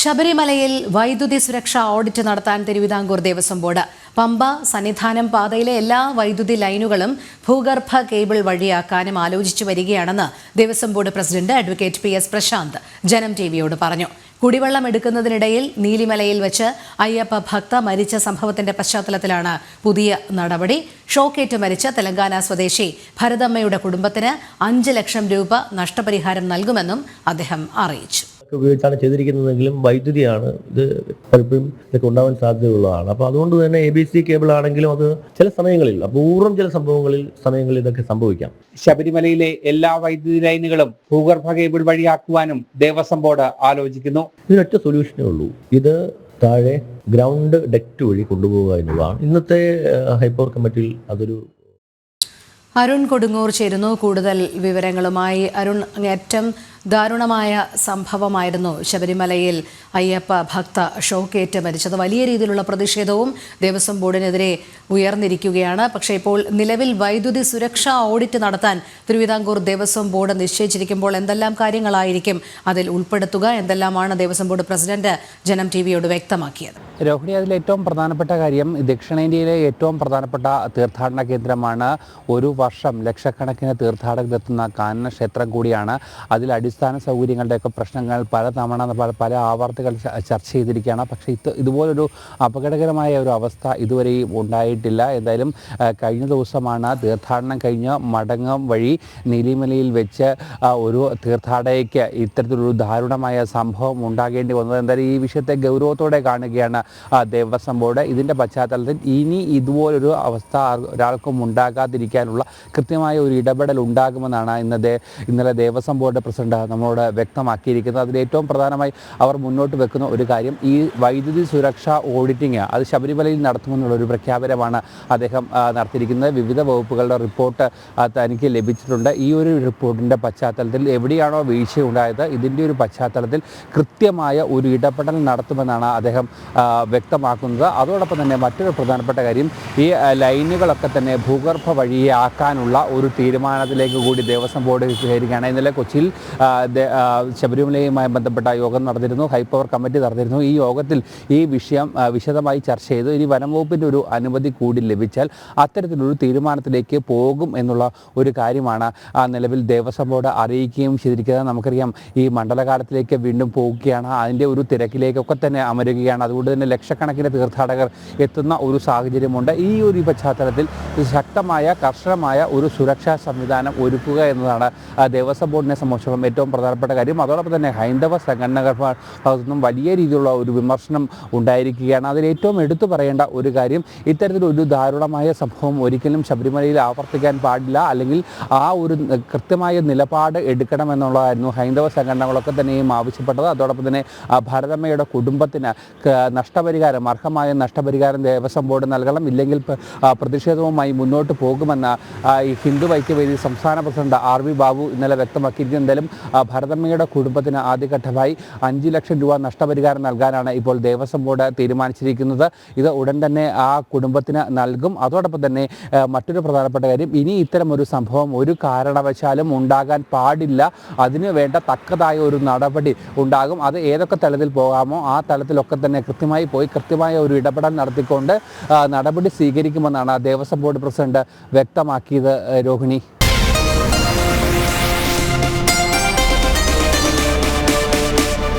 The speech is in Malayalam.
ശബരിമലയിൽ വൈദ്യുതി സുരക്ഷാ ഓഡിറ്റ് നടത്താൻ തിരുവിതാംകൂർ ദേവസ്വം ബോർഡ്. പമ്പ സന്നിധാനം പാതയിലെ എല്ലാ വൈദ്യുതി ലൈനുകളും ഭൂഗർഭ കേബിൾ വഴിയാക്കാനും ആലോചിച്ചു വരികയാണെന്ന് Devaswom board president advocate P S Prashanth Janam ടിവിയോട് പറഞ്ഞു. കുടിവെള്ളം എടുക്കുന്നതിനിടയിൽ നീലിമലയിൽ വെച്ച് അയ്യപ്പ ഭക്ത മരിച്ച സംഭവത്തിന്റെ പശ്ചാത്തലത്തിലാണ് പുതിയ നടപടി. ഷോക്കേറ്റ് മരിച്ച തെലങ്കാന സ്വദേശി ഭരതമ്മയുടെ കുടുംബത്തിന് അഞ്ച് ലക്ഷം രൂപ നഷ്ടപരിഹാരം നൽകുമെന്നും അദ്ദേഹം അറിയിച്ചു. ഒക്കെ ഉപയോഗിച്ചാണ് ചെയ്തിരിക്കുന്നതെങ്കിലും വൈദ്യുതിയാണ് ഇത് പലപ്പോഴും ഇതൊക്കെ ഉണ്ടാവാൻ സാധ്യതയുള്ളതാണ്. അപ്പോൾ അതുകൊണ്ട് തന്നെ എ ബി സി കേബിൾ ആണെങ്കിലും അത് ചില സമയങ്ങളിൽ അപൂർവം ചില സംഭവങ്ങളിൽ സമയങ്ങളിൽ ഇതൊക്കെ സംഭവിക്കാം. ശബരിമലയിലെ എല്ലാ വൈദ്യുതി ലൈനുകളും ഭൂഗർഭ കേബിൾ വഴിയാക്കുവാനും ദേവസ്വം ബോർഡ് ആലോചിക്കുന്നു. ഇതിനൊറ്റ സൊല്യൂഷനേ ഉള്ളൂ. ഇത് താഴെ ഗ്രൗണ്ട് ഡെക്റ്റ് വഴി കൊണ്ടുപോകുക എന്നുള്ളതാണ്. ഇന്നത്തെ ഹൈപ്പോർ ഹൈപ്പവർ കമ്മിറ്റിയിൽ അതൊരു അരുൺ കൊടുങ്ങൂർ ചേരുന്നു. കൂടുതൽ വിവരങ്ങളുമായി അരുൺ അങ്ങേറ്റം ദാരുണമായ സംഭവമായിരുന്നു ശബരിമലയിൽ അയ്യപ്പ ഭക്ത ഷോക്കേറ്റ് മരിച്ചത്. വലിയ രീതിയിലുള്ള പ്രതിഷേധവും ദേവസ്വം ബോർഡിനെതിരെ ഉയർന്നിരിക്കുകയാണ്. പക്ഷേ ഇപ്പോൾ നിലവിൽ വൈദ്യുതി സുരക്ഷാ ഓഡിറ്റ് നടത്താൻ തിരുവിതാംകൂർ ദേവസ്വം ബോർഡ് നിശ്ചയിച്ചിരിക്കുമ്പോൾ എന്തെല്ലാം കാര്യങ്ങളായിരിക്കും അതിൽ ഉൾപ്പെടുത്തുക? എന്തെല്ലാമാണ് Devaswom board president Janam T വിയോട് വ്യക്തമാക്കിയത്? രോഹിണി അതിൽ ഏറ്റവും പ്രധാനപ്പെട്ട കാര്യം ദക്ഷിണേന്ത്യയിലെ ഏറ്റവും പ്രധാനപ്പെട്ട തീർത്ഥാടന കേന്ദ്രമാണ്. ഒരു വർഷം ലക്ഷക്കണക്കിന് തീർത്ഥാടകരെത്തുന്ന കാനന ക്ഷേത്രം കൂടിയാണ്. അതിൽ അടിസ്ഥാന സൗകര്യങ്ങളുടെയൊക്കെ പ്രശ്നങ്ങൾ പല തവണ പല പല ആവർത്തികൾ ചർച്ച ചെയ്തിരിക്കുകയാണ്. പക്ഷേ ഇത് ഇതുപോലൊരു അപകടകരമായ ഒരു അവസ്ഥ ഇതുവരെയും ഉണ്ടായിട്ടില്ല. എന്തായാലും കഴിഞ്ഞ ദിവസമാണ് തീർത്ഥാടനം കഴിഞ്ഞ് മടങ്ങം വഴി നീലിമലയിൽ വെച്ച് ഒരു തീർത്ഥാടകയ്ക്ക് ഇത്തരത്തിലൊരു ദാരുണമായ സംഭവം ഉണ്ടാകേണ്ടി വന്നത്. എന്തായാലും ഈ വിഷയത്തെ ഗൗരവത്തോടെ കാണുകയാണ് ദേവസ്വം ബോർഡ്. ഇതിന്റെ പശ്ചാത്തലത്തിൽ ഇനി ഇതുപോലൊരു അവസ്ഥ ഒരാൾക്കും ഉണ്ടാകാതിരിക്കാനുള്ള കൃത്യമായ ഒരു ഇടപെടൽ ഉണ്ടാകുമെന്നാണ് ഇന്നത്തെ ഇന്നലെ ദേവസ്വം ബോർഡ് പ്രസിഡന്റ് നമ്മളോട് വ്യക്തമാക്കിയിരിക്കുന്നത്. അതിൽ ഏറ്റവും പ്രധാനമായി അവർ മുന്നോട്ട് വെക്കുന്ന ഒരു കാര്യം ഈ വൈദ്യുതി സുരക്ഷാ ഓഡിറ്റിംഗ് അത് ശബരിമലയിൽ നടത്തുമെന്നുള്ള ഒരു പ്രഖ്യാപനമാണ് അദ്ദേഹം നടത്തിയിരിക്കുന്നത്. വിവിധ വകുപ്പുകളുടെ റിപ്പോർട്ട് തനിക്ക് ലഭിച്ചിട്ടുണ്ട്. ഈ ഒരു റിപ്പോർട്ടിന്റെ പശ്ചാത്തലത്തിൽ എവിടെയാണോ വീഴ്ച ഉണ്ടായത് ഇതിന്റെ ഒരു പശ്ചാത്തലത്തിൽ കൃത്യമായ ഒരു ഇടപെടൽ നടത്തുമെന്നാണ് അദ്ദേഹം വ്യക്തമാക്കുന്നത്. അതോടൊപ്പം തന്നെ മറ്റൊരു പ്രധാനപ്പെട്ട കാര്യം ഈ ലൈനുകളൊക്കെ തന്നെ ഭൂഗർഭ വഴിയാക്കാനുള്ള ഒരു തീരുമാനത്തിലേക്ക് കൂടി ദേവസ്വം ബോർഡ് ചേരുകയാണ് ഇന്നലെ കൊച്ചിയിൽ ശബരിമലയുമായി ബന്ധപ്പെട്ട യോഗം നടന്നിരുന്നു. ഹൈപ്പവർ കമ്മിറ്റി നടന്നിരുന്നു. ഈ യോഗത്തിൽ ഈ വിഷയം വിശദമായി ചർച്ച ചെയ്തു. ഇനി വനം വകുപ്പിന്റെ ഒരു അനുമതി കൂടി ലഭിച്ചാൽ അത്തരത്തിലൊരു തീരുമാനത്തിലേക്ക് പോകും എന്നുള്ള ഒരു കാര്യമാണ് ആ, നിലവിൽ ദേവസ്വം ബോർഡ് അറിയിക്കുകയും ചെയ്തിരിക്കുന്നത്. നമുക്കറിയാം ഈ മണ്ഡലകാലത്തിലേക്ക് വീണ്ടും പോവുകയാണ്. അതിന്റെ ഒരു തിരക്കിലേക്കൊക്കെ തന്നെ അമരുകയാണ്. അതുകൊണ്ട് തന്നെ ലക്ഷക്കണക്കിന് തീർത്ഥാടകർ എത്തുന്ന ഒരു സാഹചര്യമുണ്ട്. ഈ ഒരു പശ്ചാത്തലത്തിൽ ശക്തമായ കർശനമായ ഒരു സുരക്ഷാ സംവിധാനം ഒരുക്കുക എന്നതാണ് ദേവസ്വം ബോർഡിനെ സംബന്ധിച്ചിടത്തോളം ഏറ്റവും പ്രധാനപ്പെട്ട കാര്യം. അതോടൊപ്പം തന്നെ ഹൈന്ദവ സംഘടനകൾ ഭാഗത്തുനിന്നും വലിയ രീതിയിലുള്ള ഒരു വിമർശനം ഉണ്ടായിരിക്കുകയാണ്. അതിൽ ഏറ്റവും എടുത്തു പറയേണ്ട ഒരു കാര്യം ഇത്തരത്തിലൊരു ദാരുണമായ സംഭവം ഒരിക്കലും ശബരിമലയിൽ ആവർത്തിക്കാൻ പാടില്ല. അല്ലെങ്കിൽ ആ ഒരു കൃത്യമായ നിലപാട് എടുക്കണമെന്നുള്ളതായിരുന്നു ഹൈന്ദവ സംഘടനകളൊക്കെ തന്നെയും ആവശ്യപ്പെട്ടത്. അതോടൊപ്പം തന്നെ ഭാരതമ്മയുടെ കുടുംബത്തിന് നഷ്ടപരിഹാരം അർഹമായ നഷ്ടപരിഹാരം ദേവസ്വം ബോർഡ് നൽകണം. ഇല്ലെങ്കിൽ പ്രതിഷേധവുമായി മുന്നോട്ട് പോകുമെന്ന് ഹിന്ദു ഐക്യവേദി സംസ്ഥാന പ്രസിഡന്റ് ആർ വി ബാബു ഇന്നലെ വ്യക്തമാക്കിയിരിക്കുന്നു എന്തായാലും ഭരതമ്മയുടെ കുടുംബത്തിന് ആദ്യഘട്ടമായി അഞ്ച് ലക്ഷം രൂപ നഷ്ടപരിഹാരം നൽകാനാണ് ഇപ്പോൾ ദേവസ്വം ബോർഡ് തീരുമാനിച്ചിരിക്കുന്നത്. ഇത് ഉടൻ തന്നെ ആ കുടുംബത്തിന് നൽകും. അതോടൊപ്പം തന്നെ മറ്റൊരു പ്രധാനപ്പെട്ട കാര്യം ഇനി ഇത്തരം ഒരു സംഭവം ഒരു കാരണവശാലും ഉണ്ടാകാൻ പാടില്ല. അതിന് വേണ്ട തക്കതായ ഒരു നടപടി ഉണ്ടാകും. അത് ഏതൊക്കെ തലത്തിൽ പോകാമോ ആ തലത്തിലൊക്കെ തന്നെ കൃത്യമായി പോയി കൃത്യമായ ഒരു ഇടപെടൽ നടത്തിക്കൊണ്ട് നടപടി സ്വീകരിക്കുമെന്നാണ് ദേവസ്വം ബോർഡ് പ്രസിഡന്റ് വ്യക്തമാക്കിയത് രോഹിണി.